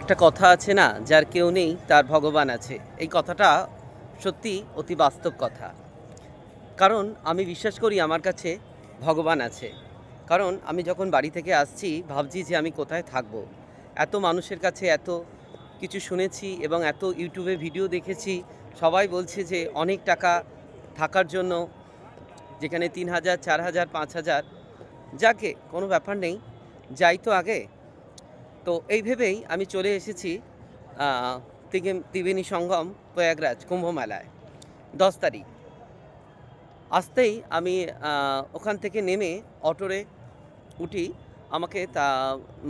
একটা কথা আছে না, যার কেউ নেই, তার ভগবান আছে। এই কথাটা সত্যি অতি বাস্তব কথা। কারণ আমি বিশ্বাস করি আমার কাছে ভগবান আছে। কারণ আমি যখন বাড়ি থেকে আসছি, ভাবছি যে আমি কোথায় থাকব। এত মানুষের কাছে এত কিছু শুনেছি এবং এত ইউটিউবে ভিডিও দেখেছি। সবাই বলছে যে অনেক টাকা থাকার জন্য, যেখানে তিন হাজার, চার হাজার, পাঁচ হাজার, যাকে কোনো ব্যাপার নেই, যাই তো আগে। তো এই ভেবেই আমি চলে এসেছি ত্রিবেণী সঙ্গম, প্রয়াগরাজ কুম্ভ মেলায় দশ তারিখ। আসতেই আমি ওখান থেকে নেমে অটোরে উঠি। আমাকে তা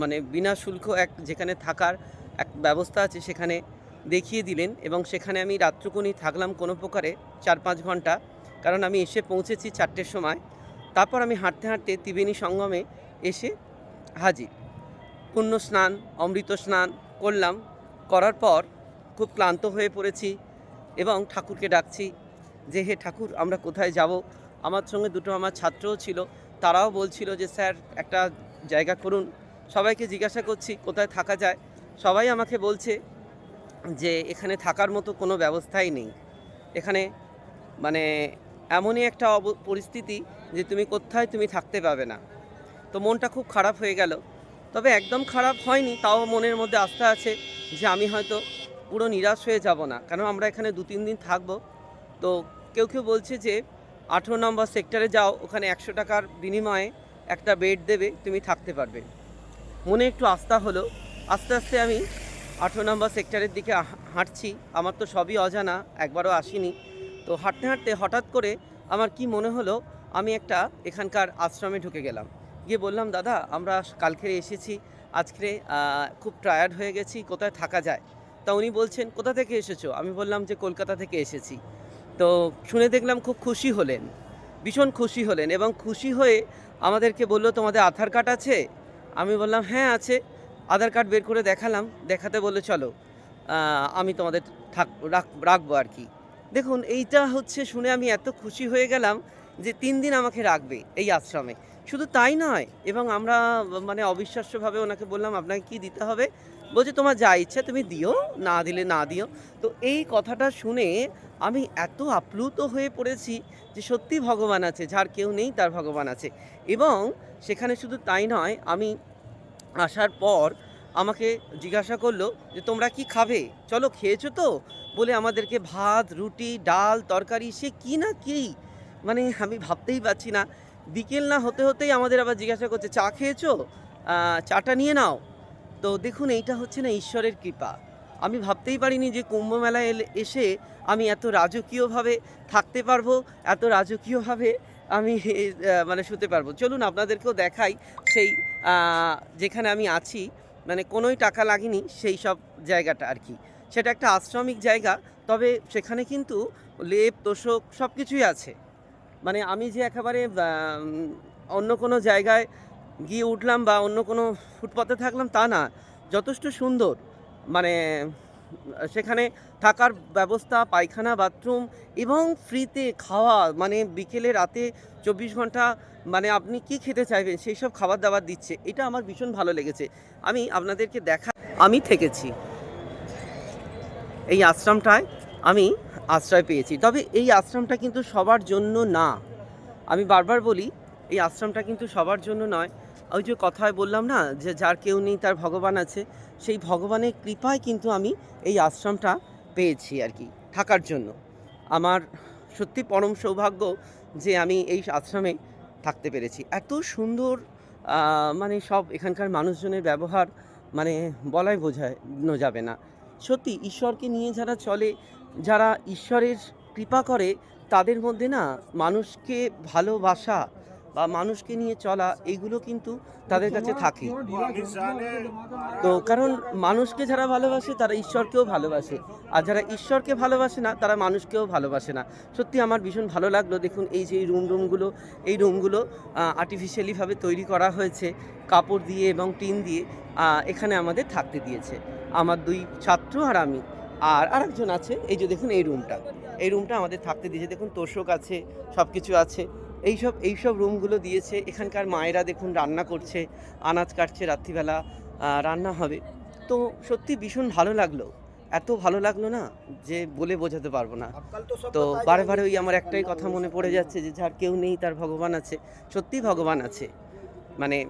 মানে বিনা শুল্ক এক, যেখানে থাকার এক ব্যবস্থা আছে সেখানে দেখিয়ে দিলেন এবং সেখানে আমি রাত্রকুনি থাকলাম কোনো প্রকারে চার পাঁচ ঘণ্টা। কারণ আমি এসে পৌঁছেছি চারটের সময়। তারপর আমি হাঁটতে হাঁটতে ত্রিবেণী সঙ্গমে এসে হাজির। পুণ্য স্নান, অমৃত স্নান করলাম। করার পর খুব ক্লান্ত হয়ে পড়েছি এবং ঠাকুরকে ডাকছি যে, হে ঠাকুর, আমরা কোথায় যাব? আমার সঙ্গে দুটো আমার ছাত্রও ছিল। তারাও বলছিল যে, স্যার, একটা জায়গা করুন। সবাইকে জিজ্ঞাসা করছি, কোথায় থাকা যায়? সবাই আমাকে বলছে যে, এখানে থাকার মতো কোনো ব্যবস্থাই নেই। এখানে মানে এমনই একটা পরিস্থিতি যে, তুমি কোথায় তুমি থাকতে পাবে না। তো মনটা খুব খারাপ হয়ে গেল। তবে একদম খারাপ হয়নি, তাও মনের মধ্যে আস্থা আছে যে আমি হয়তো পুরো নিরাশ হয়ে যাব না। কারণ আমরা এখানে দু তিন দিন থাকব। তো কেউ কেউ বলছে যে আঠেরো নম্বর সেক্টরে যাও, ওখানে একশো টাকার বিনিময়ে একটা বেড দেবে, তুমি থাকতে পারবে। মনে একটু আস্থা হলো। আস্তে আস্তে আমি আঠেরো নম্বর সেক্টরের দিকে হাঁটছি। আমার তো সবই অজানা, একবারও আসিনি। তো হাঁটতে হাঁটতে হঠাৎ করে আমার কি মনে হলো, আমি একটা এখানকার আশ্রমে ঢুকে গেলাম। গিয়ে বললাম, দাদা, আমরা কালকে এসেছি, আজকে খুব টায়ার্ড হয়ে গেছি, কোথায় থাকা যায়? তা উনি বলছেন, কোথা থেকে এসেছ? আমি বললাম যে, কলকাতা থেকে এসেছি। তো শুনে দেখলাম খুব খুশি হলেন, ভীষণ খুশি হলেন এবং খুশি হয়ে আমাদেরকে বলল, তোমাদের আধার কার্ড আছে? আমি বললাম হ্যাঁ আছে। আধার কার্ড বের করে দেখালাম, দেখাতে বলল, চলো আমি তোমাদের থাক, রাখ, রাখব আর কি। দেখুন, এইটা হচ্ছে শুনে আমি এত খুশি হয়ে গেলাম যে, তিন দিন আমাকে রাখবে এই আশ্রমে। শুধু তাই নয়, এবং আমরা মানে অবিশ্বাস্যভাবে ওনাকে বললাম, আপনাকে কি দিতে হবে? বলছে, তোমার যা ইচ্ছা তুমি দিও, না দিলে না দিও। তো এই কথাটা শুনে আমি এত আপ্লুত হয়ে পড়েছি যে সত্যি ভগবান আছে, যার কেউ নেই তার ভগবান আছে। এবং সেখানে শুধু তাই নয়, আমি আসার পর আমাকে জিজ্ঞাসা করল যে, তোমরা কি খাবে? চলো, খেয়েছো তো? বলে আমাদেরকে ভাত, রুটি, ডাল, তরকারি, সে কি না কি? মানে আমি ভাবতেই পারছি না বিকেল না হতে হতেই আমাদের আবার জিজ্ঞাসা করছে, চা খেয়েছো? চাটা নিয়ে নাও। তো দেখুন, এইটা হচ্ছে না ঈশ্বরের কৃপা। আমি ভাবতেই পারিনি যে কুম্ভ মেলায় এসে আমি এত রাজকীয়ভাবে থাকতে পারব, এত রাজকীয়ভাবে আমি মানে শুতে পারব। চলুন, আপনাদেরকেও দেখাই সেই যেখানে আমি আছি। মানে কোনোই টাকা লাগেনি সেই সব জায়গাটা আর কি। সেটা একটা আশ্রমিক জায়গা, তবে সেখানে কিন্তু লেপ, তোষক সব কিছুই আছে। মানে আমি যে একেবারে অন্য কোনো জায়গায় গিয়ে উঠলাম বা অন্য কোনো ফুটপাতে থাকলাম তা না, যথেষ্ট সুন্দর। মানে সেখানে থাকার ব্যবস্থা, পায়খানা, বাথরুম এবং ফ্রিতে খাওয়া মানে বিকেলে রাতে চব্বিশ ঘণ্টা মানে আপনি কি খেতে চাইবেন, সেই সব খাবার দাবার দিচ্ছে, এটা আমার ভীষণ ভালো লেগেছে। আমি আপনাদেরকে দেখা, আমি থেকেছি। এই আশ্রমটায় আমি আশ্রয় পেয়েছি। তবে এই আশ্রমটা কিন্তু সবার জন্য না। আমি বারবার বলি, এই আশ্রমটা কিন্তু সবার জন্য নয়। ওই যে কথায় বললাম না, যে যার কেউ নেই তার ভগবান আছে, সেই ভগবানের কৃপায় কিন্তু আমি এই আশ্রমটা পেয়েছি আর কি, থাকার জন্য। আমার সত্যি পরম সৌভাগ্য যে আমি এই আশ্রমে থাকতে পেরেছি। এত সুন্দর মানে সব এখানকার মানুষজনের ব্যবহার মানে বলাই বোঝানো যাবে না। সত্যি ঈশ্বরকে নিয়ে যারা চলে যারা ঈশ্বরের কৃপা করে, তাদের মধ্যে না মানুষকে ভালোবাসা বা মানুষকে নিয়ে চলা এইগুলো কিন্তু তাদের কাছে থাকে। তো কারণ মানুষকে যারা ভালোবাসে, তারা ঈশ্বরকেও ভালোবাসে। আর যারা ঈশ্বরকে ভালোবাসে না, তারা মানুষকেও ভালোবাসে না। সত্যি আমার ভীষণ ভালো লাগল। দেখুন, এই যে রুম রুমগুলো, এই রুমগুলো আর্টিফিশিয়ালিভাবে তৈরি করা হয়েছে, কাপড় দিয়ে এবং টিন দিয়ে এখানে আমাদের থাকতে দিয়েছে। আমার দুই ছাত্র আর আমি। আর আরেকজন আছে এই যে দেখুন এই রুমটা এই রুমটা আমাদের থাকতে দিয়েছে। দেখুন তোষক আছে সব কিছু আছে। এইসব এইসব রুমগুলো দিয়েছে। এখানকার মায়েরা দেখুন রান্না করছে আনাজ কাটছে রাত্রিবেলা রান্না হবে। তো সত্যি ভীষণ ভালো লাগল। এত ভালো লাগল না যে বলে বোঝাতে পারব না। তো বারে বারে ওই আমার একটাই কথা মনে পড়ে যাচ্ছে যে যার কেউ নেই তার ভগবান আছে। সত্যি ভগবান আছে। মানে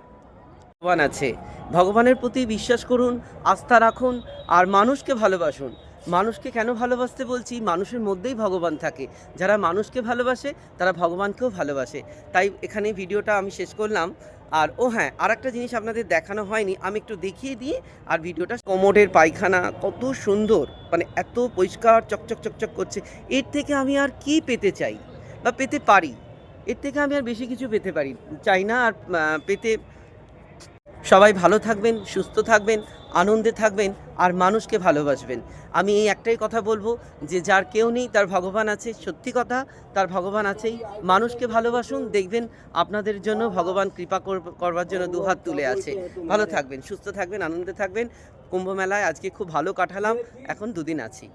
ভগবান আছে। ভগবানের প্রতি বিশ্বাস করুন আস্থা রাখুন আর মানুষকে ভালোবাসুন। মানুষকে কেন ভালোবাসতে বলছি? মানুষের মধ্যেই ভগবান থাকে। যারা মানুষকে ভালোবাসে, তারা ভগবানকেও ভালোবাসে। তাই এখানে ভিডিওটা আমি শেষ করলাম। আর, ও হ্যাঁ আর একটা জিনিস আপনাদের দেখানো হয়নি, আমি একটু দেখিয়ে দিই। আর ভিডিওটা কোমোডের পায়খানা, কত সুন্দর মানে এত পরিষ্কার, চকচক চকচক করছে। এর থেকে আমি আর কি পেতে চাই? বা পেতে পারি? এর থেকে আমি আর বেশি কিছু পেতে পারি। চাই না আর পেতে সবাই ভালো থাকবেন, সুস্থ থাকবেন, আনন্দে থাকবেন আর মানুষকে ভালোবাসবেন। আমি এই একটাই কথা বলব যে যার কেউ নেই তার ভগবান আছে, সত্যি কথা, তার ভগবান আছেই। মানুষকে ভালোবাসুন, দেখবেন আপনাদের জন্য ভগবান কৃপা কর- করবার জন্য দুহাত তুলে আছে। ভালো থাকবেন, সুস্থ থাকবেন, আনন্দে থাকবেন। কুম্ভ মেলায় আজকে খুব ভালো কাটালাম, এখন দুদিন আছি।